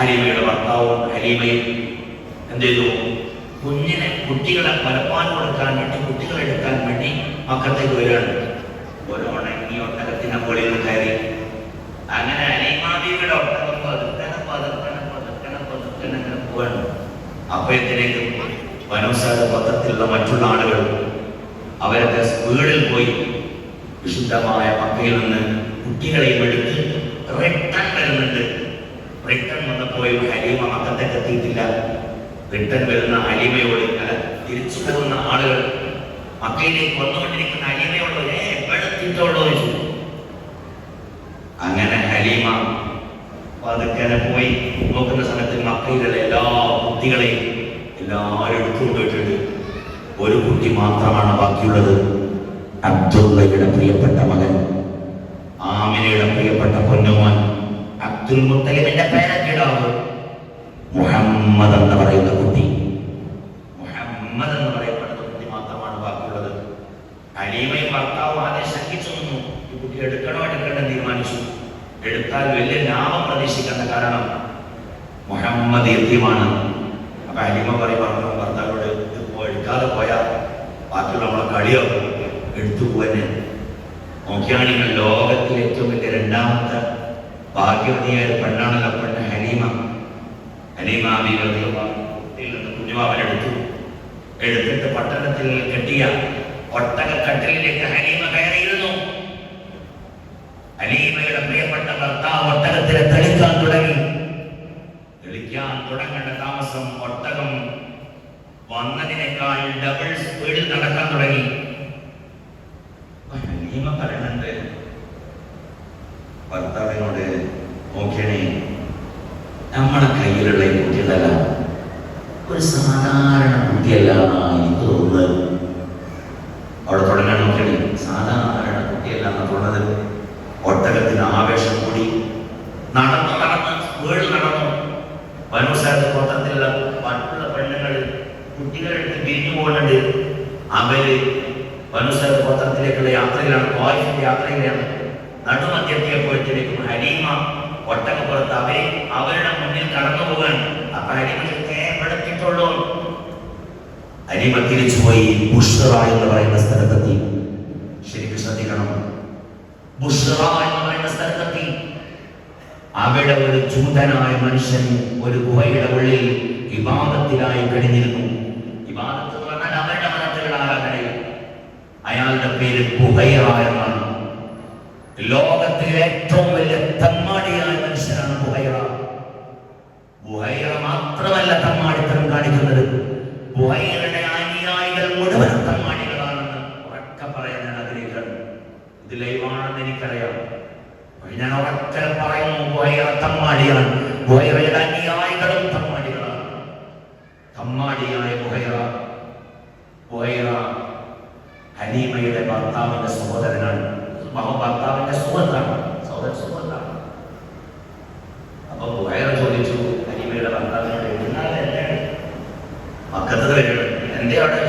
ഹലീമയുടെ ഭർത്താവും ഹലീമയും എന്ത് ചെയ്തു? കുഞ്ഞിനെ കുട്ടികളെ പലപ്പാൻ കൊടുക്കാൻ വേണ്ടി കുട്ടികളെ എടുക്കാൻ വേണ്ടി മക്കത്തേക്ക് വരികയാണ്. ഓരോ ഉണങ്ങി ഒട്ടകത്തിന് മുകളിൽ കയറി. അങ്ങനെ അലീമാബിയുടെ ഒട്ടകം പതുക്കനെ പതുക്കനെ പതുക്കനെ പതുക്കനെ അങ്ങനെ പോവാണ്. അപ്പോഴത്തേക്ക് വനോസാര പത്രത്തിലുള്ള മറ്റുള്ള ആളുകൾ അവരൊക്കെ സ്കൂളിൽ പോയി വിശുദ്ധമായ മക്കയിൽ നിന്ന് കുട്ടികളെയും എടുത്ത് റിട്ടൺ വരുന്നുണ്ട് റിട്ടൺ വന്നപ്പോൾ ഹലീമ മക്കത്തേക്ക് എത്തിയിട്ടില്ല റിട്ടൺ വരുന്ന ഹലീമയോട് തിരിച്ചു പോകുന്ന ആളുകൾ മക്കയിലേക്ക് വന്നുകൊണ്ടിരിക്കുന്ന ഹലീമയോട് ചോദിച്ചു. അങ്ങനെ ഹലീമ പതുക്കനെ പോയി. നോക്കുന്ന സമയത്ത് മക്കയിലുള്ള എല്ലാ കുട്ടികളെയും എല്ലാവരും എടുത്തുകൊണ്ടിട്ടുണ്ട് ഒരു കുട്ടി മാത്രമാണ് ബാക്കിയുള്ളത്. അബ്ദുള്ളയുടെ പ്രിയപ്പെട്ട മകൻ. ആമിനയുടെ പ്രിയപ്പെട്ട പൊന്നുമോൻ. അബ്ദുൽ മുത്തലിമിന്റെ പേരക്കിടാവ് മുഹമ്മദ് എന്ന് പറയുന്ന കുട്ടി. മുഹമ്മദ് എന്ന് പറയപ്പെടുന്ന കുട്ടി മാത്രമാണ് ബാക്കിയുള്ളത്. അലീമയും ഭർത്താവും ആദ്യം ശങ്കിച്ചു നിന്നു. ഈ കുട്ടി എടുക്കണോ എടുക്കണ്ടോ തീരുമാനിച്ചു. എടുത്താൽ വലിയ ലാഭം പ്രതീക്ഷിക്കേണ്ട കാരണം മുഹമ്മദ് യത്യമാണ് അപ്പൊ അലീമ പറയും പറഞ്ഞു ഭർത്താവിനോട് ഇപ്പോ എടുക്കാതെ പോയാൽ ബാക്കിയുള്ള നമ്മളെ കളിയോ? എടുത്തു പോകാൻ നോക്കിയാണെങ്കിൽ ലോകത്തിലെ ഏറ്റവും വലിയ രണ്ടാമത്തെ ഭാഗ്യവതിയായ പെണ്ണാണല്ലോ പെണ്ണ് ഹലീമ ഹലീമ കുട്ടിയിൽ നിന്ന് കുഞ്ഞുമാവനെടുത്തു. എടുത്തിട്ട് പട്ടണത്തിൽ കെട്ടിയ ഒട്ടകക്കട്ടലിലേക്ക് ഹലീമ കയറിയിരുന്നു. ഹലീമയുടെ പ്രിയപ്പെട്ട ഭർത്താവ് ഒട്ടകത്തിലെ തെളിക്കാൻ തുടങ്ങി. തെളിക്കാൻ തുടങ്ങേണ്ട താമസം ഒട്ടകം വന്നതിനേക്കാൾ ഡബിൾ സ്പീഡിൽ നടക്കാൻ തുടങ്ങി. ഹലീമ പറയുന്നുണ്ട് ഭർത്താവിനോട് നോക്കണേ നമ്മുടെ കയ്യിലുള്ള കുട്ടികളല്ല ഒരു സാധാരണ കുട്ടിയല്ല എനിക്ക് തോന്നുന്നത്. അവിടെ തുടങ്ങാൻ നോക്കണേ സാധാരണ കുട്ടിയല്ല എന്നാ തോന്നുന്നത്. ഒട്ടകത്തിന് ആവേശം കൂടി നടന്നു നടന്ന് വീട് നടന്നു. വനോസാര ഗോത്രത്തിലുള്ള മറ്റുള്ള പെണ്ണുങ്ങൾ കുട്ടികളെടുത്ത് പിരിഞ്ഞു പോകുന്നുണ്ട്. അവർ വനോസാര ഗോത്രത്തിലേക്കുള്ള യാത്രയിലാണ് കോളേജിന്റെ യാത്രയിലാണ്. നടുമധ്യത്തിയപ്പോഴത്തേക്കും ഹലീമ ഒട്ടകപ്പുറത്ത് അവരെ അവരുടെ മുന്നിൽ കടന്നു പോകാൻ അപ്പൊ ഹലീമ കേപ്പെടുത്തിട്ടുള്ളൂ ഹലീമ തിരിച്ചുപോയി ബുഷ്റ എന്ന് പറയുന്ന സ്ഥലത്തെത്തി. ശരിക്കും ശ്രദ്ധിക്കണം. ബുഷ്റ എന്ന് പറയുന്ന സ്ഥലത്തെത്തി. അവിടെ ഒരു ചൂതനായ മനുഷ്യൻ ഒരു ഗുഹയുടെ ഉള്ളിൽ വിവാദത്തിലായി കഴിഞ്ഞിരുന്നു. വിവാദത്ത് എന്ന് പറഞ്ഞാൽ അവരുടെ മതത്തിലുള്ള ആരാധനയിൽ. അയാളുടെ പേര് ഗുഹയ എന്നാണ് ലോകത്തിലെ ഏറ്റവും വലിയ തമ്മാടിയായ മനുഷ്യനാണ് ബുഹൈറ. ബുഹൈറ മാത്രമല്ല തമ്മാടിത്തരം കാണിക്കുന്നത്. ബുഹൈറയുടെ അനുയായികൾ മുഴുവൻ തമ്മാടികളാണെന്ന് ഉറക്കെ പറയാൻ ഞാൻ ആഗ്രഹിക്കുന്നു ഇത് ലൈവാണെന്ന് എനിക്കറിയാം. ഞാൻ ഉറക്കെ പറയുന്നു ബുഹൈറ തമ്മാടിയാണ്. ബുഹൈറയുടെ അനുയായികളും തമ്മാടികളാണ്. തമ്മാടിയായ ബുഹൈറ. ബുഹൈറ ഹനീമയുടെ ഭർത്താവിന്റെ സഹോദരനാണ്. മഹ ഭർത്താവിന്റെ സുഹൃത്താണ് സഹോദരൻ സുഹൃത്താണ് അപ്പൊ ബുഹൈറ ചോദിച്ചു ഹനീമയുടെ ഭർത്താവിനോട് "ഇന്നാളെ എന്താണ് മക്കത്ത് വരണം എന്റെ അവിടെ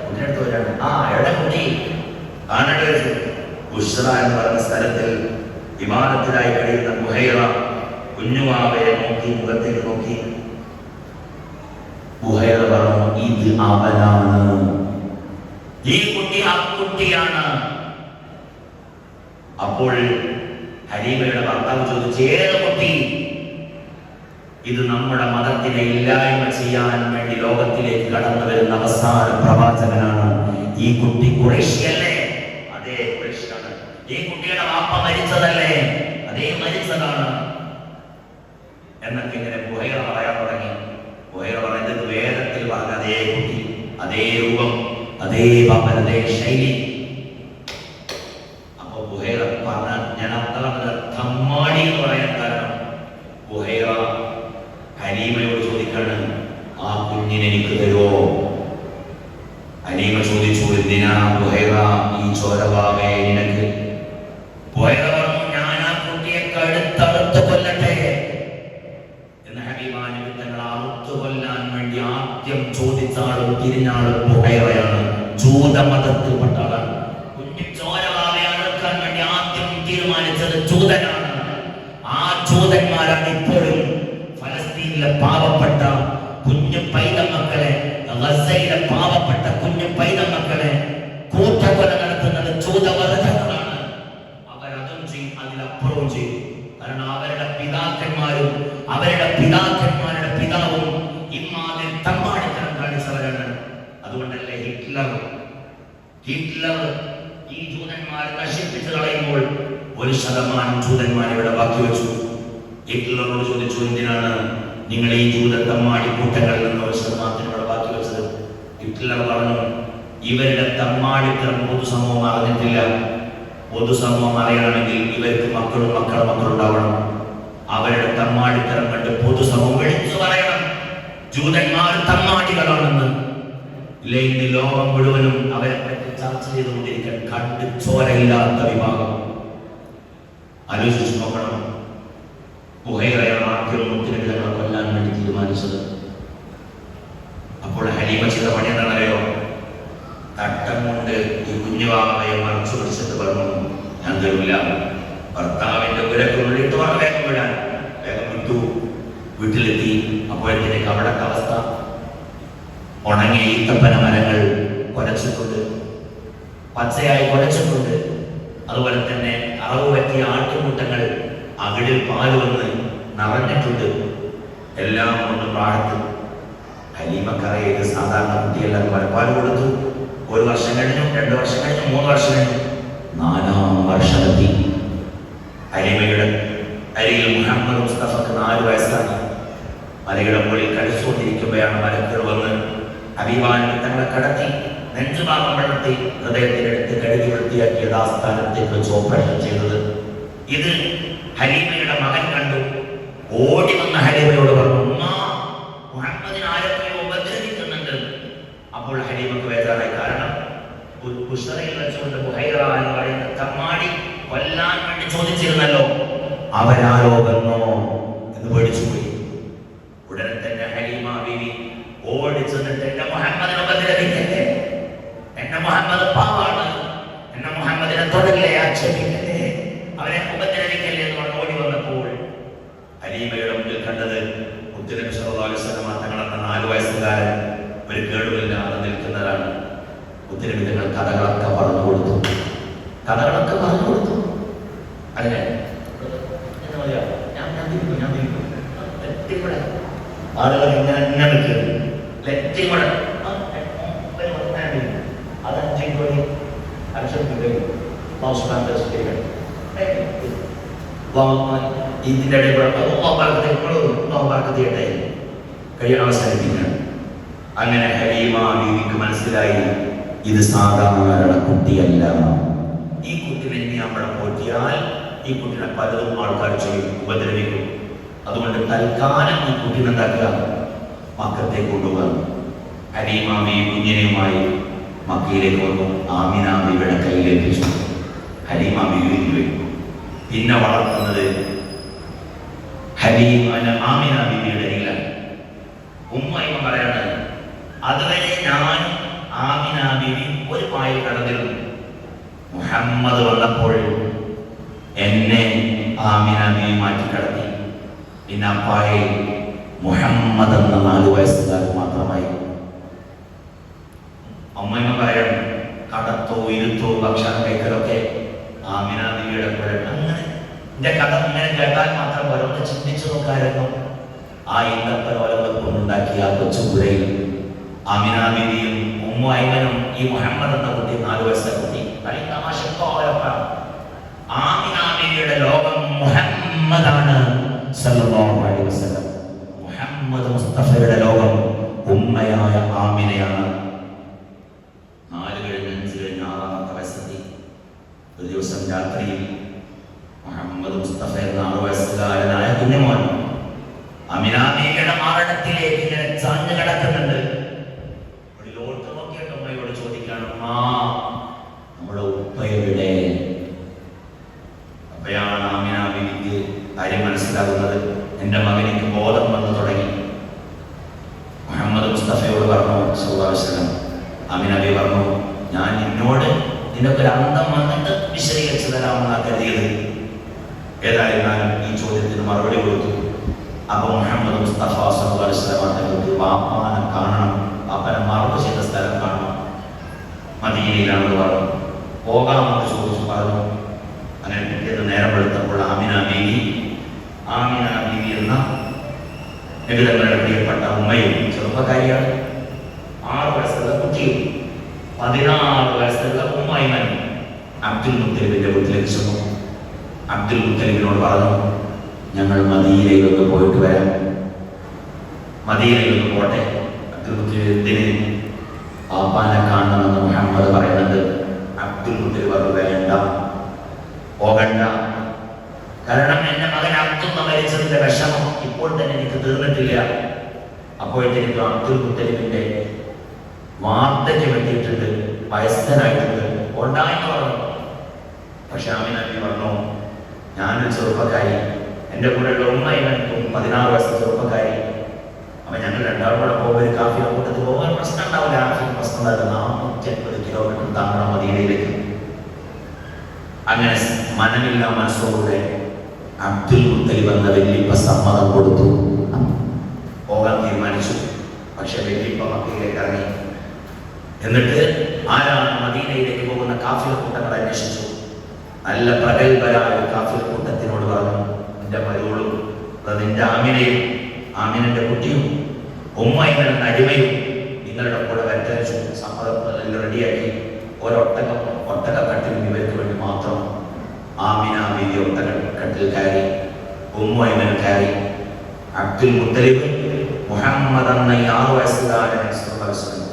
കുട്ടിയെടുത്ത് വരാണ് ആ എവിടെ കുട്ടി കാണട്ടെ വെച്ചു ബുഷ്റ എന്ന് പറഞ്ഞ സ്ഥലത്തിൽ വിമാനത്തിലായി കഴിയുന്ന ബുഹൈറ കുഞ്ഞുമാവയെ നോക്കി മുഖത്തേക്ക് നോക്കി ബുഹൈറ പറഞ്ഞു ഇത് അവനാണ് ഈ കുട്ടി ആ കുട്ടിയാണ് അപ്പോൾ ഹരീമയുടെ ഭർത്താവ് ചോദിച്ചു ഇത് നമ്മുടെ മതത്തിനെ ഇല്ലായ്മ ചെയ്യാൻ വേണ്ടി ലോകത്തിലേക്ക് കടന്നു വരുന്ന അവസാന പ്രവാചകനാണ് ഈ കുട്ടി കുറേശ്യല്ലേ അതേ കുറേശ്യാണ് ഈ കുട്ടിയുടെ വാപ്പ മരിച്ചതല്ലേ? അതേ മരിച്ചതാണ്. എന്നൊക്കെ ഇങ്ങനെ ബുഹൈറ പറയാൻ തുടങ്ങി. ബുഹൈറ പറയുന്നത് വേദത്തിൽ പറഞ്ഞ അതേ കുട്ടി അതേ രൂപം അതേ പാപ്പൻ അതേ ശൈലി. ആദ്യം ചോദിച്ചാളും തിരിഞ്ഞാളും ബുഹൈറയാണ് ജൂതമതത്തിൽപ്പെട്ട ആളാണ്. കുഞ്ഞു അറുക്കാൻ വേണ്ടി ആദ്യം തീരുമാനിച്ചത് ജൂതനാണ്. ശതമാനം ജൂതന്മാരെ ഇവിടെ ബാക്കി വെച്ചു. ഹിറ്റ്ലറോട് ചോദിച്ചു എന്തിനാണ് നിങ്ങൾ ഈ ജൂതത്തമ്മാടി കൂട്ടങ്ങളിൽ നിന്ന് ഒരു ഇവിടെ ബാക്കി വെച്ചത്? ഹിറ്റ്ലർ പറഞ്ഞു ഇവരുടെ തമ്മാടിത്തരം പൊതുസമൂഹം അറിഞ്ഞിട്ടില്ല. പൊതുസമൂഹം അറിയണമെങ്കിൽ ഇവർക്ക് മക്കളും മക്കളും മക്കളുണ്ടാവണം. അവരുടെ തമ്മാടിത്തരം കണ്ട് പൊതുസമൂഹം വിളിച്ചു പറയണം. ജൂതന്മാർ തമ്മാടികളാണെന്ന്. ലോകം മുഴുവനും അവരെ പറ്റി ചർച്ച ചെയ്തുകൊണ്ടിരിക്കാൻ കണ്ട് ചോരയില്ലാത്ത വിഭാഗം. ആലോചിച്ച് നോക്കണം. ബുഹൈറയാണ് ആദ്യം മുത്തിരകളെ കൊല്ലാൻ വേണ്ടി തീരുമാനിച്ചത്. അപ്പോൾ ഹലീമ ചെയ്ത പണി എന്താണറിയോ തട്ടം കൊണ്ട് ഈ കുഞ്ഞുവാമയെ മറച്ചു പിടിച്ചിട്ട് പറഞ്ഞു ഞാൻ തരില്ല ഭർത്താവിന്റെ ഉരക്കുള്ളിട്ട് പറഞ്ഞു വേഗം വിടാൻ വേഗം വിട്ടു. വീട്ടിലെത്തി. അപ്പോഴത്തേക്ക് അവിടത്തെ അവസ്ഥ? ഉണങ്ങിയ ഈത്തപ്പന മരങ്ങൾ കുലച്ചിട്ടുണ്ട്. പച്ചയായി കുലച്ചിട്ടുണ്ട്. അതുപോലെ തന്നെ അറവ് പറ്റിയ ആട്ടുമുട്ടങ്ങൾ അകിടിൽ പാൽ വന്ന് നിറഞ്ഞിട്ടുണ്ട്. എല്ലാം കൊണ്ട് പ്രാർത്ഥിച്ചു ഹലീമക്കറിയ ഇത് സാധാരണ കുട്ടിയല്ല മുലപ്പാൽ കൊടുത്തു. ഒരു വർഷം കഴിഞ്ഞു രണ്ട് വർഷം കഴിഞ്ഞു മൂന്ന് വർഷം കഴിഞ്ഞു. നാലാം വർഷമെത്തി. ഹലീമയുടെ അരിയിൽ മുഹമ്മദ് മുസ്തഫക്ക് നാല് വയസ്സാണ് മലയുടെ മുകളിൽ കഴിച്ചുകൊണ്ടിരിക്കുമ്പോഴാണ് മലക്കുകൾ വന്ന് അഭിമാനം തങ്ങളെ കടത്തി. നെഞ്ചുഭാഗം വെള്ളത്തിൽ ഹൃദയത്തിനടുത്ത് കഴുകി വൃത്തിയാക്കിയത് യഥാസ്ഥാനത്തേക്ക് വെച്ച് ഓപ്പറേഷൻ ചെയ്തത്. ഇത് ഹലീമയുടെ മകൻ കണ്ടു. ഓടി വന്ന ഹലീമയോട് പറഞ്ഞു ഉമ്മ ഉപദ്രവിക്കുന്നുണ്ട്. അപ്പോൾ ഹലീമക്ക് വേദനായി. കാരണം ഉസ്റയിൽ വെച്ചുകൊണ്ട് എന്ന് പറയുന്ന തമ്മാടി കൊല്ലാൻ വേണ്ടി ചോദിച്ചിരുന്നല്ലോ. അവരാരോ വന്നോ എന്ന് പേടിച്ചുപോയി. ഉടനെ തന്നെ ഹരീമ ബീവി ഓടി എന്റെ മുഹമ്മദിനെ മുഹമ്മദ് പാവാണ്. എന്ന മുഹമ്മദിനെ തൊടല്ലേ ആക്ഷേപിക്കല്ലേ അവനെ ഉപദ്രവിക്കല്ലേ എന്ന് പറഞ്ഞ് ഓടി വന്നപ്പോൾ ഹലീമയുടെ മുന്നിൽ കണ്ടത് അലൈഹി വസല്ലമ തങ്ങളെന്ന നാല് വയസ്സുകാരൻ ഒരു കേടുമില്ലാതെ നിൽക്കുന്നതാണ്. മുത്തുനബി തങ്ങൾ കഥകളൊക്കെ പറഞ്ഞു കൊടുത്തു. കഥകളൊക്കെ പറഞ്ഞു കൊടുത്തു. അതിനെ ആളുകൾ ഇങ്ങനെ ഇങ്ങനെ നിൽക്കുന്നു. എത്തിക്കൂടെ അതഞ്ചിൽ പോയി അക്ഷരത്തിൽ ഇതിന്റെ ഇടയിൽ പറക്കത്തിയട്ടെ കഴിയാൻ അവസാനിപ്പിക്കണം അങ്ങനെ ഹരീമ ബീവിക്ക് മനസ്സിലായി ഇത് സാധാരണ കുട്ടിയല്ല. ഈ കുട്ടിനെ ഇനി നമ്മൾ പോറ്റിയാൽ ഈ കുട്ടിനെ പലതും ആൾക്കാർ ചെയ്യും ഉപദ്രവിക്കും. അതുകൊണ്ട് തൽക്കാലം ഈ കുട്ടിനെ എന്താക്കുക? മക്കത്തെ കൊണ്ടുപോകാം ബീവി കുഞ്ഞിനെയുമായി മക്കയിലേക്ക് വന്നു ആമിന ബീവിയുടെ കയ്യിലേൽപ്പിച്ചു ഹലീം ബീവി വയ്ക്കുന്നു പിന്നെ വളർത്തുന്നത് ഹലീം അല്ല ആമിന ബീവിയുടെ അരികിലാണ് ഉമ്മ പറയാണ് അതുവരെ ഞാൻ ആമിന ബീവി ഒരു പായ കടന്നിരുന്നു. മുഹമ്മദ് വന്നപ്പോൾ എന്നെ ആമിന ബീവി മാറ്റി കടത്തി. പിന്നെ മുഹമ്മദ് എന്ന നാല് വയസ്സുകാരൻ മാത്രമായി അമ്മയമ്മ പറയണം കടത്തോ ഇരുത്തോ ഭക്ഷണം കഴിക്കലൊക്കെ ആമിനാദിയുടെ കൂടെ അങ്ങനെ എന്റെ കഥ ഇങ്ങനെ കേട്ടാൽ മാത്രം ഓരോന്ന് ചിന്തിച്ചു നോക്കായിരുന്നു. ആ ഇന്നപ്പനോലങ്ങൾ കൊണ്ടുണ്ടാക്കിയ ആ കൊച്ചുപുഴയിൽ ആമിന ഉമ്മ ഐമനും ഈ മുഹമ്മദ് എന്ന കുട്ടി നാല് വയസ്സിലെ കുട്ടി കളി തമാശക്കോലപ്പാണ് ആമിന ലോകം മുഹമ്മദാണ് സല്ലല്ലാഹു അലൈഹി വസല്ലം. മുഹമ്മദ് മുസ്തഫയുടെ ലോകം ഉമ്മയായ ആമിനയാണ് നാല് കഴിഞ്ഞ് അഞ്ച് കഴിഞ്ഞ് ആറാമത്തെ വയസ്സെത്തി ഒരു ദിവസം രാത്രിയിൽ മുഹമ്മദ് മുസ്തഫ എന്ന ആറ് വയസ്സുകാരനായ കുഞ്ഞുമോൻ അമിനാബിയുടെ മരണത്തിലേക്ക് ഇങ്ങനെ ചാഞ്ഞു കിടക്കുന്നുണ്ട് ഉള്ളിലോട്ട് നോക്കിയിട്ട് അമ്മയോട് ചോദിക്കാണ് അമ്മ നമ്മുടെ ഉപ്പ എവിടെ അപ്പോഴാണ് അമിനാബിക്ക് കാര്യം മനസ്സിലാകുന്നത് എന്റെ മകനിക്ക് ബോധം വന്നു തുടങ്ങി മുഹമ്മദ് മുസ്തഫയോട് പറഞ്ഞു സൗദാവസരം അമിനബി പറഞ്ഞു ഞാൻ നിന്നോട് നിനക്കൊരു അന്തം വന്നിട്ട് വിശദീകരിച്ചു തരാമെന്നാണ് കരുതിയത് ഏതായിരുന്നാലും ഈ ചോദ്യത്തിന് മറുപടി കൊടുത്തു അപ്പൊ മുഹമ്മദ് മുസ്തഫ സല്ലല്ലാഹു അലൈഹി വസല്ലം തങ്ങൾക്ക് വാപ്പാനെ കാണണം വാപ്പനെ മറവ് ചെയ്ത സ്ഥലം കാണണം മദീനയിലാണെന്ന് പറഞ്ഞു പോകാമെന്ന് ചോദിച്ചു പറഞ്ഞു അങ്ങനെ പിറ്റേന്ന് നേരം വെളുത്തപ്പോൾ ആമിന ബീവി ആമിന ബീവി എന്ന ലളിതങ്ങളുടെ പ്രിയപ്പെട്ട ഉമ്മയും ചെറുപ്പക്കാരിയാണ് ആറ് വയസ്സുള്ള കുട്ടിയും പതിനാറ് വയസ്സുള്ള ഉമ്മൈമൻ അബ്ദുൽ മുത്തലിബിന്റെ വീട്ടിലേക്ക് ചെന്നു. അബ്ദുൽ മുത്തലിബിനോട് പറഞ്ഞു ഞങ്ങൾ മദീനയിലൊന്ന് പോയിട്ട് വരാം. മദീനയിലൊന്ന് പോട്ടെ? അബ്ദുൽ മുത്തലിബിന് പാപ്പാനെ കാണണമെന്ന് മുഹമ്മദ് പറയുന്നുണ്ട്. അബ്ദുൽ മുത്തലിബ് അത് വേണ്ട പോകണ്ട. കാരണം എന്റെ മകൻ അബ്ദുള്ള മരിച്ചതിന്റെ വിഷമം ഇപ്പോൾ തന്നെ എനിക്ക് തീർന്നിട്ടില്ല. അപ്പോഴത്തേക്കും അബ്ദുൽ മുത്തലിബിന്റെ വാർദ്ധക്യം എത്തിയിട്ടുണ്ട് വയസ്സനായിട്ടുണ്ട് ഉണ്ടായെന്ന് പറഞ്ഞു. പക്ഷെ ആമിന നബി പറഞ്ഞു ഞാനൊരു ചെറുപ്പക്കാരി. എന്റെ കൂടെയുള്ള ഉമ്മ ഇവനും പതിനാറ് വയസ്സ് ചെറുപ്പക്കാരി. അപ്പൊ ഞങ്ങൾ രണ്ടാളും കൂടെ പോകുമ്പോൾ ഒരു കാഫി കൂട്ടത്തിൽ പോകാൻ പ്രശ്നം ഉണ്ടാവില്ല. ആർക്കും പ്രശ്നം ഉണ്ടാവില്ല. നാനൂറ്റി അൻപത് കിലോമീറ്റർ താങ്ങണം മദീനയിലേക്ക്. അങ്ങനെ മനമില്ല മനസ്സോടെ അബ്ദുൽ മുത്തലിബ് എന്ന വെല്ലിപ്പ സമ്മതം കൊടുത്തു. പോകാൻ തീരുമാനിച്ചു. പക്ഷെ വെല്ലിപ്പ മക്കയിലേക്ക് ഇറങ്ങി. എന്നിട്ട് ആരാണ് മദീനയിലേക്ക് പോകുന്ന കാഫില കൂട്ടങ്ങൾ അന്വേഷിച്ചു. നല്ല പ്രഗത്ഭരായ കാഫിൽ കൂട്ടത്തിനോട് പറഞ്ഞു മരുകളും അത് നിന്റെ ആമിനയും ആമിനന്റെ കുട്ടിയും ഉമ്മയും എന്ന അടിമയും നിങ്ങളുടെ കൂടെ വരച്ചു സമ്മതം റെഡിയാക്കി. ഒരൊട്ടകം ഒട്ടക കട്ടിൽ ഇവർക്ക് വേണ്ടി മാത്രം ആമിന ബീവി ഒട്ടക കട്ടിൽ കയറി ഉമ്മയിമൻ കയറി. അബ്ദുൽ മുത്തലിബ് മുഹമ്മദ് അന്ന ആറ് വയസ്സുകാരൻ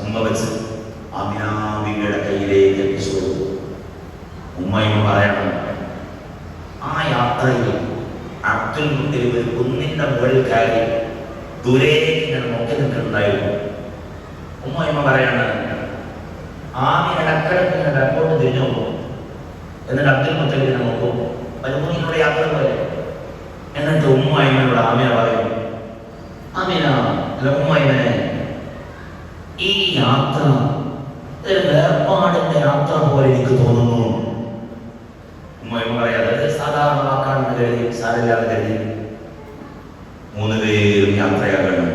ഉമ്മ വെച്ച് ആമിന ബീവിയുടെ കയ്യിലേക്ക് എത്തിച്ചു ഉമ്മയും പറയണം ആ യാത്രയിൽ അബ്ദുൽ മുത്തലിബ് കുന്നിന്റെ മുകളിൽ കയറി ദൂരേക്ക് ഇങ്ങനെ നോക്കി നിൽക്കുന്നുണ്ടായിരുന്നു ഉമ്മയമ്മ പറയാണ് ആമിന ഇടക്കിടക്ക് ഇങ്ങനെ ബാക്കോട്ട് തിരിഞ്ഞു പോകും എന്നിട്ട് അബ്ദുൽ മുത്തലിബിനെ നോക്കും. മരുഭൂമിയിലൂടെ യാത്ര പോലെ. എന്നിട്ട് ഉമ്മായിമനോട് ആമിന പറയും ആമിന അല്ല ഉമ്മായിമനെ ഈ യാത്ര ഒരു യാത്ര പോലെ എനിക്ക് തോന്നുന്നു. അതായത് സാധാരണ വാക്കാണെന്ന് കരുതി സാരമില്ലാതെ കരുതി. മൂന്ന് പേരും യാത്രയാകണം.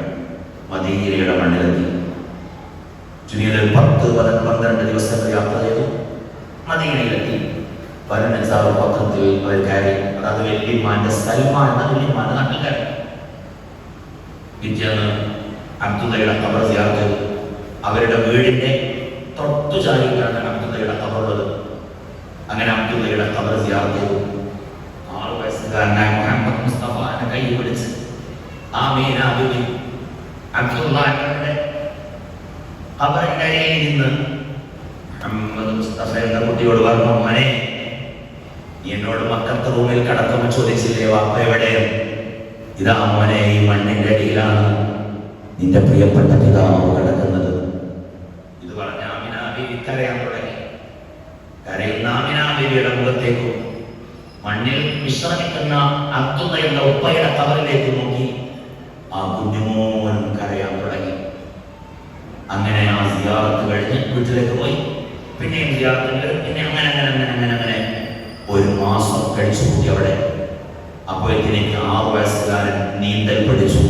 മദീനയുടെ മണ്ണിലെത്തി. ചുരുങ്ങിയത് പത്ത് പന്ത്രണ്ട് ദിവസങ്ങൾ യാത്ര ചെയ്തു. മദീനയിലെത്തി. പതിനഞ്ചാറ് പത്രത്തിൽ അവർ കയറി. അതായത് വെല്ലിമാന്റെ സൽമാൻ എന്ന പിറ്റേന്ന് അബ്ദുദയുടെ കബർ അവരുടെ വീടിന്റെ തൊട്ടു ചാടിയിട്ടാണ് അബ്ദുള്ളയുടെ കബറുള്ളത്. അങ്ങനെ അബ്ദുള്ളയുടെ കബർ ചെയ്യാറുള്ളൂ ആറ് വയസ്സുകാരനായ മുഹമ്മദ് മുസ്തഫ എന്നെ കൈ പിടിച്ച് ആ മീനാബിബി അബ്ദുള്ളയുടെ കബറിനരയിൽ നിന്ന് മുഹമ്മദ് മുസ്തഫ എന്ന കുട്ടിയോട് പറഞ്ഞു മോനെ എന്നോട് മക്കത്ത് റൂമിൽ കടക്കുമ്പോൾ ചോദിച്ചില്ലേ വാപ്പ എവിടെ? ഇതാ മോനെ ഈ മണ്ണിന്റെ അടിയിലാണ്. നിന്റെ പ്രിയപ്പെട്ട പിതാവ് കിടക്കുന്നത് ഇത് പറഞ്ഞ ആമിന ബീവി കരയാൻ തുടങ്ങി. കരയുന്ന ആമിന ബീവിയുടെ മുഖത്തേക്കും മണ്ണിൽ വിശ്രമിക്കുന്ന അത്തുന്ന എന്ന ഉപ്പയുടെ കവറിലേക്ക് നോക്കി ആ കുഞ്ഞുമോൻ കരയാൻ തുടങ്ങി. അങ്ങനെ ആ സിയാറത്ത് കഴിഞ്ഞ് വീട്ടിലേക്ക് പോയി. പിന്നെയും സിയാറത്ത് കയറി പിന്നെ അങ്ങനെ അങ്ങനെ അങ്ങനെ അങ്ങനെ അങ്ങനെ ഒരു മാസം കഴിച്ചു കൂട്ടി അവിടെ. അപ്പോഴത്തേക്ക് ആറു വയസ്സുകാരൻ നീന്തൽ പഠിച്ചു.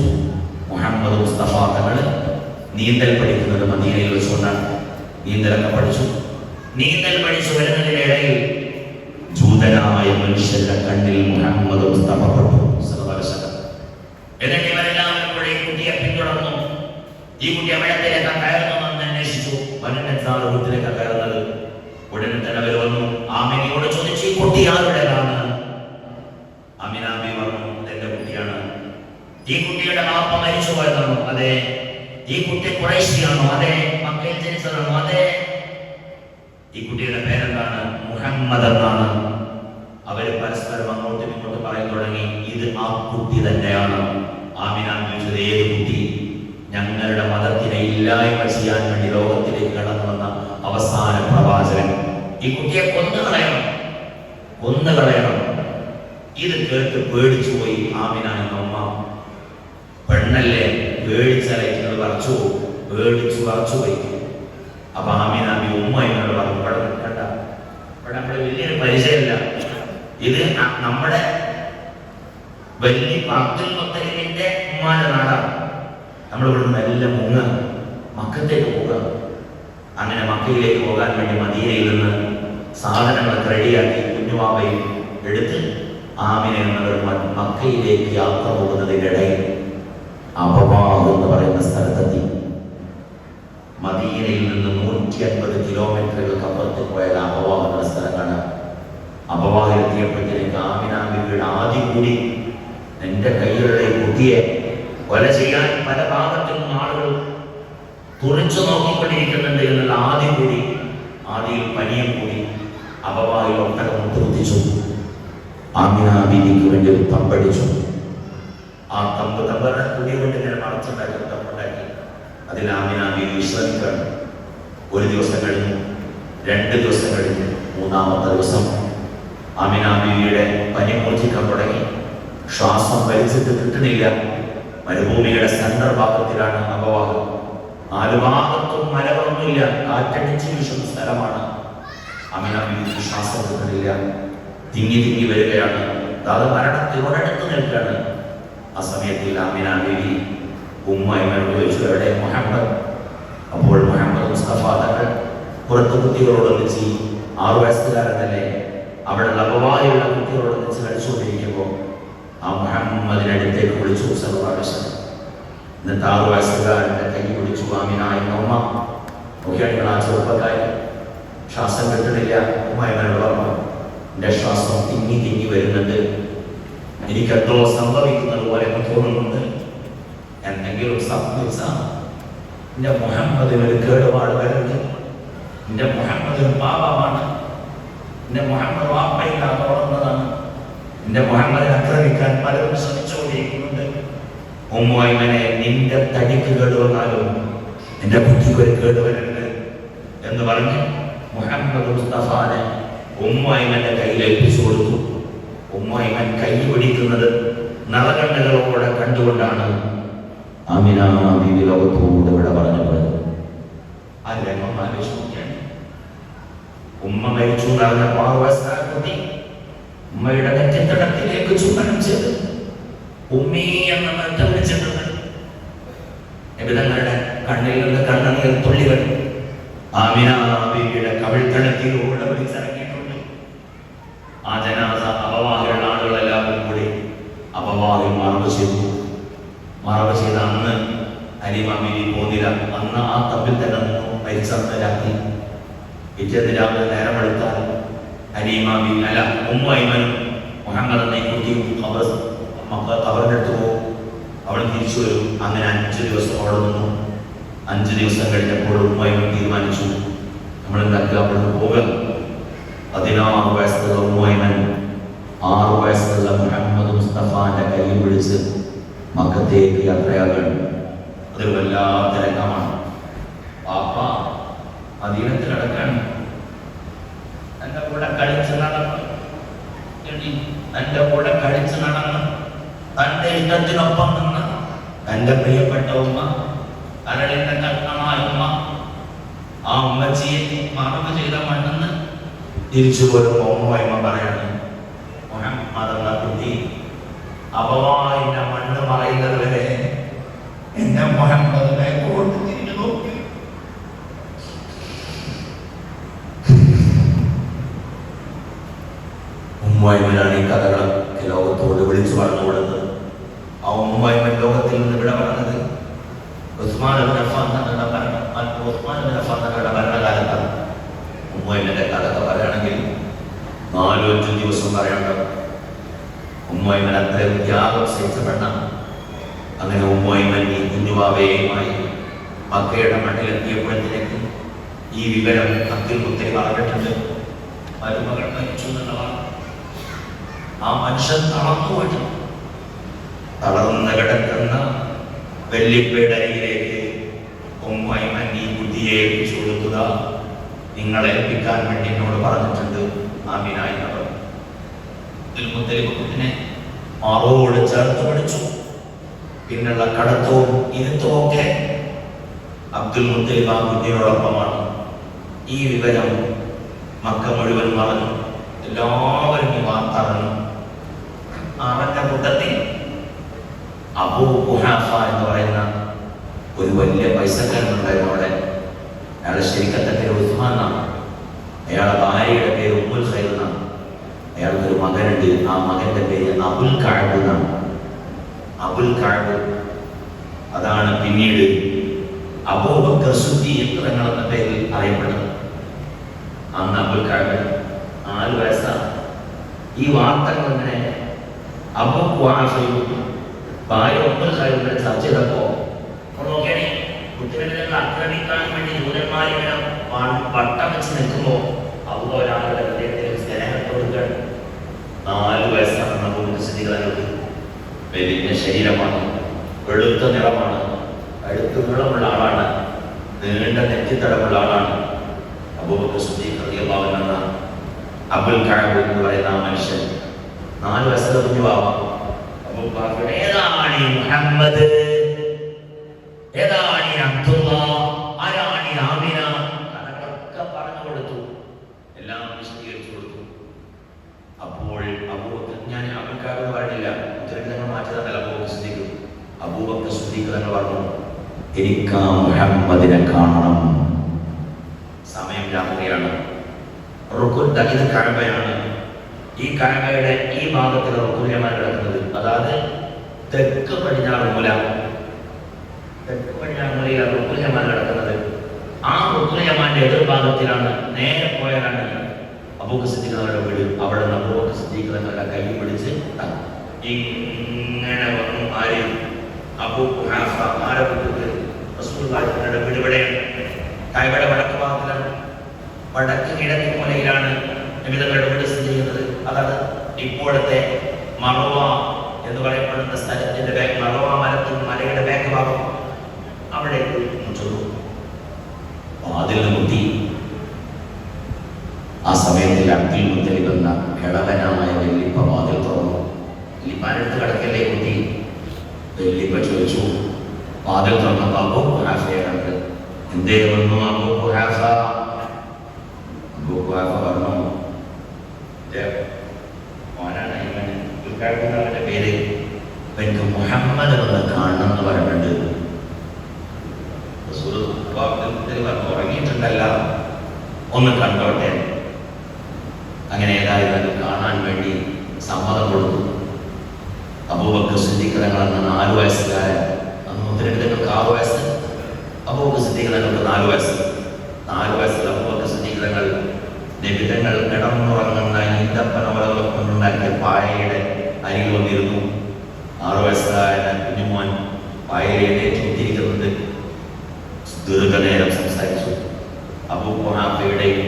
മുഹമ്മദ് മുസ്തഫ തങ്ങൾ നീന്തൽ പഠിക്കുന്നത് മദീനയിൽ വെച്ചുകൊണ്ടാണ്. നീന്തലൊക്കെ പഠിച്ചു. നീന്തൽ പഠിച്ചു വരുന്നതിനിടയിൽ ജൂതനായ മനുഷ്യരുടെ കണ്ണിൽ മുഹമ്മദ് മുസ്തഫ പെട്ടു. എന്നിട്ട് ഇവരെല്ലാവരും കൂടെ ഈ കുട്ടിയെ പിന്തുടർന്നു. ഈ കുട്ടി എവിടത്തേക്കാ കയറുന്നതെന്ന് അന്വേഷിച്ചു. വീട്ടിലേക്ക് കയറുന്നത് ഉടനെ തന്നെ അവർ വന്നു. ആമിനിയോട് ചോദിച്ചു ഈ കുട്ടി ആരുടേതാണ്? അമിനാമി പറഞ്ഞു എന്റെ കുട്ടിയാണ്. ഈ കുട്ടിയുടെ മാപ്പ മരിച്ചു പോയതാണോ അതെ. ഈ കുട്ടി കുറേശ്ശിയാണോ അതെ. ഈ കുട്ടിയുടെ പേരെന്താണ്? മുഹമ്മദ് എന്നാണ്. അവർ പരസ്പരം അങ്ങോട്ടും ഇങ്ങോട്ടും പറയാൻ തുടങ്ങി. ഇത് ആ കുട്ടി തന്നെയാണ്. ആമിനാൻ ചോദിച്ചത് ഏത് കുട്ടി? ഞങ്ങളുടെ മതത്തിനെ ഇല്ലായ്മ ചെയ്യാൻ വേണ്ടി ലോകത്തിലേക്ക് കടന്നു വന്ന അവസാന പ്രവാചകൻ. ഈ കുട്ടിയെ കൊന്നു കളയണം. ഇത് കേട്ട് പേടിച്ചു പോയി ആമിന എന്ന ഉമ്മ. പെണ്ണല്ലേ? പേടിച്ചലയ്ക്കുന്നത് പറച്ചു പേടിച്ചു പറച്ചു പോയി അപ്പൊ ആമീൻ ആമി ഉമ്മ എന്നോട് പറഞ്ഞു ഇവിടെ നിൽക്കണ്ട ഇവിടെ നമ്മുടെ വലിയൊരു പരിചയമില്ല. ഇത് നമ്മുടെ വലിയ അബ്ദുൽ മുത്തലിമിന്റെ ഉമ്മാന്റെ നാടാണ്. നമ്മൾ ഇവിടെ മെല്ലെ മുങ്ങ. മക്കത്തേക്ക് പോവുക. അങ്ങനെ മക്കയിലേക്ക് പോകാൻ വേണ്ടി മദീനയിൽ നിന്ന് സാധനങ്ങളൊക്കെ റെഡിയാക്കി കുഞ്ഞുവാവയും എടുത്ത് ആമിന എന്നവർ മക്കയിലേക്ക് യാത്ര പോകുന്നതിനിടയിൽ അപവാദ് എന്ന് പറയുന്ന സ്ഥലത്തെത്തി. മദീനയിൽ നിന്ന് നൂറ്റി അൻപത് കിലോമീറ്ററുകൾക്ക് അപ്പുറത്ത് പോയ അപവാഹ് എന്ന സ്ഥലം കാണാം അപവാഹിലെത്തിയപ്പോഴത്തേക്ക് ആമിന ആദ്യം കൂടി എന്റെ കയ്യിലുള്ള കുട്ടിയെ കൊല ചെയ്യാൻ പല ഭാഗത്തു ആളുകൾ തുറച്ചു നോക്കിക്കൊണ്ടിരിക്കുന്നുണ്ട് എന്നുള്ള ആദ്യം കൂടി ആദ്യം പനിയും കൂടി അപവാഹിൽ ഒട്ടകം മുട്ടുകുത്തിച്ചു ആമിന വേണ്ടി ഒരു തമ്പടിച്ചു. ആ തമ്പ് തമ്പറിനെ തുണി ഇങ്ങനെ മറച്ചുണ്ടാക്കി തമ്പുണ്ടാക്കി. അതിൽ ആമിന ബീവി വിശ്രമിക്കണം ഒരു ദിവസം കഴിഞ്ഞു രണ്ട് ദിവസം കഴിഞ്ഞു മൂന്നാമത്തെ ദിവസം. ആമിന ബീവിയുടെ പനി മൂർച്ഛിക്കാൻ തുടങ്ങി. ശ്വാസം വലിച്ചിട്ട് കിട്ടണില്ല മരുഭൂമിയുടെ സന്ദർഭാഗത്തിലാണ് അപവാദം നാല് ഭാഗത്തും മലകളൊന്നുമില്ല. കാറ്റടിച്ച് വീശുന്ന സ്ഥലമാണ്. ആമിന ശ്വാസം കിട്ടണില്ല തിങ്ങി തിങ്ങി വരികയാണ്. അത് മരണത്തിനോടടുത്ത് നിൽക്കുകയാണ്. ആ സമയത്തിൽ ആമിന ബീവി ഉമ്മ ഇവനോട് ചോദിച്ചു എവിടെ മുഹമ്മദ്. അപ്പോൾ മുഹമ്മദ് മുസ്തഫ തങ്ങൾ പുറത്ത് കുട്ടികളോടൊന്നിച്ച് ആറു വയസ്സുകാരനല്ലേ അവിടെ ലഭവായുള്ള കുട്ടികളോടൊന്നിച്ച് കളിച്ചുകൊണ്ടിരിക്കുമ്പോൾ ആ മുഹമ്മദിനടുത്തേക്ക് വിളിച്ചു സർവാവശ്യം എന്നിട്ട് ആറു വയസ്സുകാരന്റെ കൈ പിടിച്ചു ആമിനായ ഉമ്മ. നോക്കിയാണെങ്കിൽ ആ ചെറുപ്പക്കാരി. ശ്വാസം കിട്ടണില്ല ഉമ്മ ഇവനോട് പറഞ്ഞു. എന്റെ ശ്വാസം തിങ്ങി തിങ്ങി വരുന്നുണ്ട്. എനിക്കെന്തോ സംഭവിക്കുന്നത് പോലെ തോന്നുന്നുണ്ട്. എന്തെങ്കിലും സംഭവിച്ച എന്റെ മുഹമ്മദിന് ഒരു കേടുപാട് വരുന്നത്. എന്റെ മുഹമ്മദ് ഒരു പാപമാണ്. എന്റെ മുഹമ്മദ് വാപ്പയില്ലാതെ വളർന്നതാണ് എന്റെ മുഹമ്മദിനെ ആക്രമിക്കാൻ പലരും ശ്രമിച്ചുകൊണ്ടിരിക്കുന്നുണ്ട്. ഉമ്മുവൈമനെ നിന്റെ തടിക്ക് കേടുവന്നാലും എന്റെ ബുദ്ധിക്ക് ഒരു കേടുവരുന്നുണ്ട് എന്ന് പറഞ്ഞ് മുഹമ്മദ് മുസ്തഫാനെ ഉമ്മുവൈമന്റെ കയ്യിൽ ഏൽപ്പിച്ചു കൊടുത്തു. ഉമ്മുവൈമൻ കൈ പിടിക്കുന്നത് നറകണ്ണുകളോടെ കണ്ടുകൊണ്ടാണ് ബീവി ലോകത്തോട് ഇവിടെ പറഞ്ഞു പോയത്. ആ രംഗം ഉമ്മ മരിച്ചു നടന്ന ഉമ്മയുടെ നെറ്റിത്തടത്തിലേക്ക് ചൂടനം ചെയ്ത്. ഉമ്മീ എന്ന മറ്റം വിളിച്ചിട്ടുണ്ട്. നിബിതങ്ങളുടെ കണ്ണിൽ നിന്ന് കണ്ണുനീർ തുള്ളികൾ ആമിന ബീവിയുടെ കവിൾത്തടത്തിലൂടെ വിളിച്ചിറങ്ങിയിട്ടുണ്ട് ആ ജനാസ അപവാഹിയുള്ള ആളുകളെല്ലാവരും കൂടി അപവാഹിൽ മറവ് ചെയ്തു മറവ് ചെയ്ത അന്ന് അലിമ ബീവി പോന്നില്ല അന്ന് ആ തമ്മിൽ തന്നെ നിന്നു മരിച്ചന്ന് രാത്രി പിറ്റേന്ന് രാവിലെ നേരം എടുത്താൽ അലീമ ബി അല്ല ഉമ്മൈമനും മുഹമ്മദ് എന്ന ഈ കുട്ടിയും അവർ മക്കൾ അവരുടെ അടുത്ത് പോകും. അവൾ തിരിച്ചു വരും. അങ്ങനെ അഞ്ച് ദിവസം അവിടെ നിന്നു. അഞ്ച് ദിവസം കഴിഞ്ഞപ്പോൾ ഉമ്മൈമൻ തീരുമാനിച്ചു. നമ്മൾ എന്താക്കുക അവിടെ പോവുക. പതിനാറ് വയസ്സുള്ള ഉമ്മൈമൻ ആറ് വയസ്സുള്ള മുഹമ്മദ് മുസ്തഫാന്റെ കൈ പിടിച്ച് മക്കത്തേക്ക് യാത്രയാകണം അതൊരു വല്ലാത്ത രംഗമാണ് പാപ്പ അധീനത്തിൽ അടക്കാണ് എന്റെ കൂടെ കളിച്ച് നടന്നു എടി, എന്റെ കൂടെ കളിച്ച് നടന്നു ഇഷ്ടത്തിനൊപ്പം നിന്ന് തന്റെ പ്രിയപ്പെട്ട ഉമ്മ കരളിന്റെ കർണമായ ഉമ്മ ആ ഉമ്മച്ചിയെ മറവ് ചെയ്ത മണ്ണെന്ന് തിരിച്ചു പോരുമ്പോ ഉമ്മ പറയാണ് എന്ന കുട്ടി അപവാഹിന്റെ മണ്ണ് മറയുന്നത് വരെ എന്നെ മുഹമ്മദിനെ കൊണ്ട് തിരിഞ്ഞു നോക്കി. ഉമ്മായ്മനാണ് ഈ കഥകളൊക്കെ ലോകത്തോട് വിളിച്ചു പറഞ്ഞു ആ ലോകത്തിൽ നിന്ന് ഉസ്മാൻ തങ്ങളുടെ ഭരണ ഉസ്മാൻ തങ്ങളുടെ ഭരണകാലത്താണ്. ഉമ്മായ്മന്റെ കഥയൊക്കെ പറയുകയാണെങ്കിൽ നാലോ ദിവസം പറയേണ്ടത് ഉമ്മയിമൻ അത്രയും ത്യാഗം സഹിച്ചപ്പെട്ട അങ്ങനെ ഉമ്മയിമൻ ഈ കുഞ്ഞുവാവേയുമായി മക്കയുടെ മണ്ണിലെത്തിയപ്പോഴത്തേക്ക് ഈ വിവരം അബ്ദുൽ മുത്തലി പറഞ്ഞിട്ടുണ്ട്. മരുമകൾ മരിച്ചു എന്നുള്ളതാണ്. ആ മനുഷ്യൻ തളർന്നു പോയിട്ട് തളർന്ന് കിടക്കുന്ന വെള്ളിപ്പയുടെ അരികിലേക്ക് ഉമ്മൈമൻ ഈ ബുദ്ധിയെ ഏൽപ്പിച്ചു കൊടുക്കുക നിങ്ങളെ ഏൽപ്പിക്കാൻ വേണ്ടി എന്നോട് പറഞ്ഞിട്ടുണ്ട്. ആ അവർ. മുത്തലിബുദ്ധിനെ മാറോട് ചേർത്ത് പിടിച്ചു. പിന്നുള്ള കടത്തവും ഇരുത്തവും ഒക്കെ അബ്ദുൽ മുത്തലിബ് ആ ബുദ്ധിയോടൊപ്പമാണ്. ഈ വിവരം മക്ക മുഴുവൻ പറഞ്ഞു എല്ലാവരും ഈ വാർത്ത അറിഞ്ഞു. അറിഞ്ഞ കൂട്ടത്തിൽ അബൂ കുഹാഫ എന്ന് പറയുന്ന ഒരു വലിയ പൈസക്കാരനുണ്ടായിരുന്നു അവിടെ. അയാളുടെ ശരിക്കത്തെ പേര് ഉസ്മാൻ എന്നാണ്. അയാളുടെ ഭാര്യയുടെ പേര് ഉമ്മുൽ ഖൈർ എന്നാണ്. അയാൾക്ക് ഒരു മകനുണ്ട്. ആ മകന്റെ പേര് അബുൽ കാഴ്ബ് എന്നാണ്. അബുൽ കാഴ്ബ് അതാണ് പിന്നീട് അബൂബക്കർ സുദ്ദീഖ് എന്ന പേരിൽ അറിയപ്പെടുന്നത് അന്ന് അബുൽ കാഴ്ബ് നാല് വയസ്സാണ്. ഈ വാർത്തകൾ ഇങ്ങനെ അബു ഖുഹാഫയും ഭാര്യ ഒമ്പത് കാര്യങ്ങൾ ചർച്ച ചെയ്തപ്പോ അപ്പോൾ നോക്കിയാണേ കുട്ടികളെ ആക്രമിക്കാൻ വേണ്ടി ദൂരന്മാരിങ്ങനെ വട്ടം വെച്ച് നിൽക്കുമ്പോൾ അവിടെ ഒരാളുടെ ഹൃദയത്തിൽ സ്നേഹം കൊടുക്കുകയാണ് നാല് വയസ്സാണ് നമുക്ക് സ്ഥിതികളുണ്ട് വലിയ ശരീരമാണ് വെളുത്ത നിറമാണ് അടുത്ത് നീളമുള്ള ആളാണ് നീണ്ട നെറ്റിത്തടമുള്ള ആളാണ്. അബൂബക്കർ സുദ്ദീഖ് റളിയല്ലാഹു അൻഹു എന്ന അബുൽ കഅബ് എന്ന് പറയുന്ന ആ മനുഷ്യൻ നാല് വയസ്സുള്ള കുഞ്ഞുവാവാം അബൂബക്കർ ഏതാണ് മുഹമ്മദ്? ഏതാണ് അബ്ദുള്ള? ആരാണ് ആമിന? കഥകളൊക്കെ പറഞ്ഞു കൊടുത്തു. എല്ലാം വിശദീകരിച്ചു കൊടുത്തു. അപ്പോൾ അബൂബക്കർ ഞാൻ എന്ന് പറഞ്ഞില്ല. ഉത്തരവിൽ നിങ്ങൾ അബൂബക്കർ സുദ്ദീഖ്. അബൂബക്കർ സുദ്ദീഖ് തന്നെ പറഞ്ഞു എനിക്ക് മുഹമ്മദിനെ കാണണം. സമയം രാത്രിയാണ്. റുക്കുൻ ഇത് കഴബയാണ് ഈ കനകയുടെ ഈ ഭാഗത്തിൽ റുക്കുല്യമാൻ കിടക്കുന്നത്. അതായത് തെക്ക് പടിഞ്ഞാറ് മൂല. തെക്ക് പടിഞ്ഞാറ് മൂലയിലാണ് റുക്കുല്യമാൻ കിടക്കുന്നത്. ആ റുക്കുല്യമാന്റെ എതിർഭാഗത്തിലാണ് നേരെ പോയാലാണ് അബൂബക്കർ സിദ്ദീഖ് അവരുടെ വീട്. അവിടെ നിന്ന് അബൂക്ക് സിദ്ധിക്കുന്നവരുടെ കൈ പിടിച്ച്. ഇങ്ങനെ വന്നു ആര്? അബൂ ഖുഹാഫ ആരെ വടക്ക് ഭാഗത്തിലാണ്. വടക്ക് കിഴക്ക് മൂലയിലാണ് വിവിധങ്ങളുടെ വീട് സ്ഥിതി ചെയ്യുന്നത്. അതാണ് ഇപ്പോഴത്തെ മറവ എന്ന് പറയപ്പെടുന്ന സ്ഥലത്തിന്റെ ബാക്ക് മറവ മരത്തിൽ മലയുടെ ബാക്ക് ഭാഗം അവിടെ ചെന്നു വാതിലിന് മുട്ടി ആ സമയത്തിൽ അബ്ദുൽ മുത്തലിബ് എന്ന കിളവനായ വെല്ലിപ്പ വാതിൽ തുറന്നു. വെല്ലിപ്പാനടുത്ത് കിടക്കല്ലേ കുട്ടി? വെല്ലിപ്പ ചോദിച്ചു. വാതിൽ തുറന്നപ്പോ അബൂ ഖുഹാഫയാണ് എന്തേ വന്നു അബൂ ഖുഹാഫ അബൂ ഖുഹാഫ പറഞ്ഞു അവന്റെ പേര് എനിക്ക് മുഹമ്മദ് എന്ന് കാണണം എന്ന് പറഞ്ഞിട്ടുണ്ട്. ഉറങ്ങിയിട്ടുണ്ടല്ല. ഒന്ന് കണ്ടോട്ടെ. അങ്ങനെ ഏതായാലും കാണാൻ വേണ്ടി സമ്മതം കൊടുത്തു. അബൂബക്കർ എന്ന നാല് വയസ്സുകാരൻ അന്ന് മുദ്രങ്ങൾക്ക് ആറ് വയസ്സ്. അബൂബക്കർ സിദ്ദീഖ് തങ്ങൾക്ക് നാല് വയസ്സ്. നാല് വയസ്സിൽ അബൂബക്കർ സിദ്ദീഖ് തങ്ങൾ നിബിതങ്ങൾ കിടന്നുറങ്ങുന്ന ഈന്തപ്പന കൊണ്ടുണ്ടാക്കിയ പായയുടെ അരികിൽ വന്നിരുന്നു ആറ് വയസ്സായ കുഞ്ഞുമോൻ പായയിൽ എഴുന്നേറ്റുകൊണ്ടിരിക്കുന്നുണ്ട് ദീർഘനേരം സംസാരിച്ചു. അബൂ ഖുഹാഫയുടെയും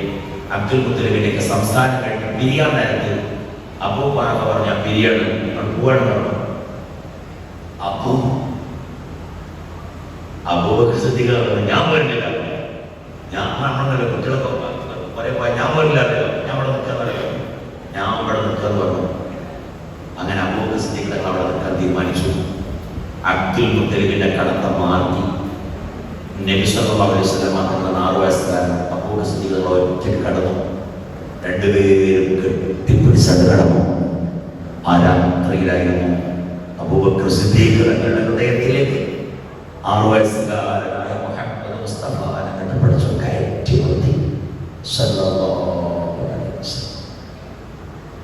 അബ്ദുൽ മുത്തലിബിന്റെയൊക്കെ സംസ്ഥാനം കഴിഞ്ഞ് പിരിയാൻ നേരത്ത് അബൂ ഖുഹാഫ പറഞ്ഞ പിരിയാണ് നമ്മൾ പോവാണ് പറഞ്ഞു അബൂ അബൂബക്കർ പറഞ്ഞു ഞാൻ വരുന്നില്ല. ഞാൻ പറഞ്ഞല്ലോ കുട്ടികളൊക്കെ ഒരേ ഞാൻ വരില്ലല്ലോ ഞാൻ അവിടെ നിൽക്കാന്നല്ലോ ഞാൻ അവിടെ നിൽക്കാന്ന് പറഞ്ഞു അങ്ങനെ അബൂബക്കർ സിദ്ദീഖ് തങ്ങൾ അവിടെ നിൽക്കാൻ തീരുമാനിച്ചു അബ്ദുൽ മുത്തലിബിന്റെ കടത്ത മാറ്റി നബി സല്ലല്ലാഹു അലൈഹി വസല്ലം തങ്ങളുടെ ആറ് വയസ്സുകാരൻ സിദ്ദീഖ് തങ്ങൾ ഒറ്റയ്ക്ക് കടന്നു. രണ്ടുപേരും കെട്ടിപ്പിടിച്ചത് കടന്നു. ആ രാത്രിയിലായിരുന്നു അബൂബക്കർ സിദ്ദീഖ് തങ്ങളുടെ ഹൃദയത്തിലേക്ക് ആറു വയസ്സുകാരനായ മുഹമ്മദ് മുസ്തഫ എന്നിട്ട് പഠിച്ചു കയറ്റി നിർത്തി.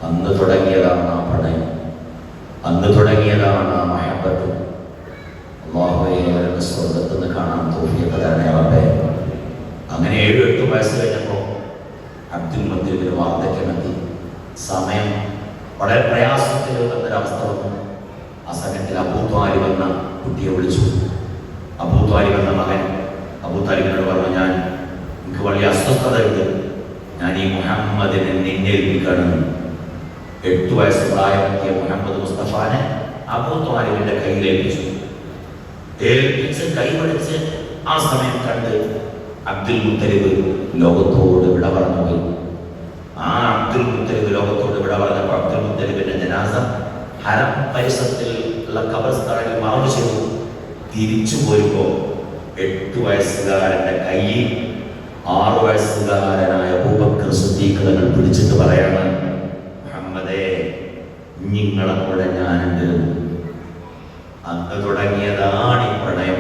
അന്ന് തുടങ്ങിയതാണ് ആ പ്രണയം. അന്ന് തുടങ്ങിയതാണ് ആ മഹബത്ത്. സ്വർഗത്തിൽ നിന്ന് കാണാൻ തോന്നിയപ്പോൾ തന്നെ അവരുടെ അങ്ങനെ ഏഴു എട്ട് വയസ്സ് കഴിഞ്ഞപ്പോൾ അബ്ദുൽ മദ്യൂബിന് വാർദ്ധക്യമെത്തി സമയം വളരെ പ്രയാസത്തിൽ എന്നൊരവസ്ഥ വന്നു. ആ സമയത്തിൽ അബൂത്വാരി വന്ന കുട്ടിയെ വിളിച്ചു. അബൂത്വാരി വന്ന മകൻ അബൂ പറഞ്ഞു ഞാൻ എനിക്ക് വലിയ അസ്വസ്ഥതയുണ്ട്. ഞാൻ ഈ മുഹമ്മദിനെ നിന്നെ ഏൽപ്പിക്കണം എട്ട് വയസ്സ് പ്രായമെത്തിയ മുഹമ്മദ് മുസ്തഫാനെ അബൂ ത്വാലിബിന്റെ കയ്യിൽ ഏൽപ്പിച്ചു ആ സമയം കണ്ട് അബ്ദുൽ മുത്തലിബ് ലോകത്തോട് വിട പറഞ്ഞു ആ അബ്ദുൽ മുത്തലിബ് ലോകത്തോട് വിട പറഞ്ഞപ്പോൾ അബ്ദുൽ മുത്തലിബിന്റെ ജനാസ ഹരം പരിസരത്തിൽ ഉള്ള കബർസ്ഥാനിൽ മറവ് ചെയ്തു തിരിച്ചു പോരുമ്പോ എട്ട് വയസ്സുകാരന്റെ കയ്യിൽ ആറ് വയസ്സുകാരനായ അബൂബക്കർ സിദ്ദീഖ് തങ്ങൾ പിടിച്ചിട്ട് പറയാണ് മുഹമ്മദേ നിങ്ങളെ കൂടെ ഞാനുണ്ട്. അന്ന് തുടങ്ങിയതാണ് ഈ പ്രണയം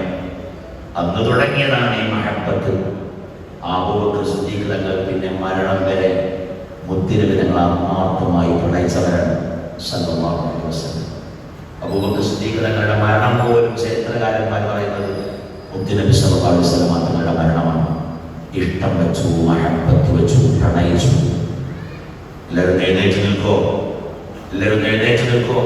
അന്ന് തുടങ്ങിയതാണ് ഈ മഹബത്ത് ആബുബക്കർ സിദ്ദീഖ് പിന്നെ മരണം വരെ മുത്തിനബി തങ്ങൾ ആത്മാർത്ഥമായി പ്രണയിച്ചവരാണ് സല്ലല്ലാഹു അലൈഹി വസല്ലം. മരണം പോലും ചരിത്രകാരന്മാർ പറയുന്നത് മുത്തിനബി സല്ലല്ലാഹു അലൈഹി മരണമാണ്. ഇഷ്ടം വെച്ചു മഹബത്ത് വെച്ചു പ്രണയിച്ചു. എല്ലാവരും എഴുന്നേറ്റ് നിൽക്കോ? എല്ലാവരും എഴുന്നേറ്റ് നിൽക്കോ?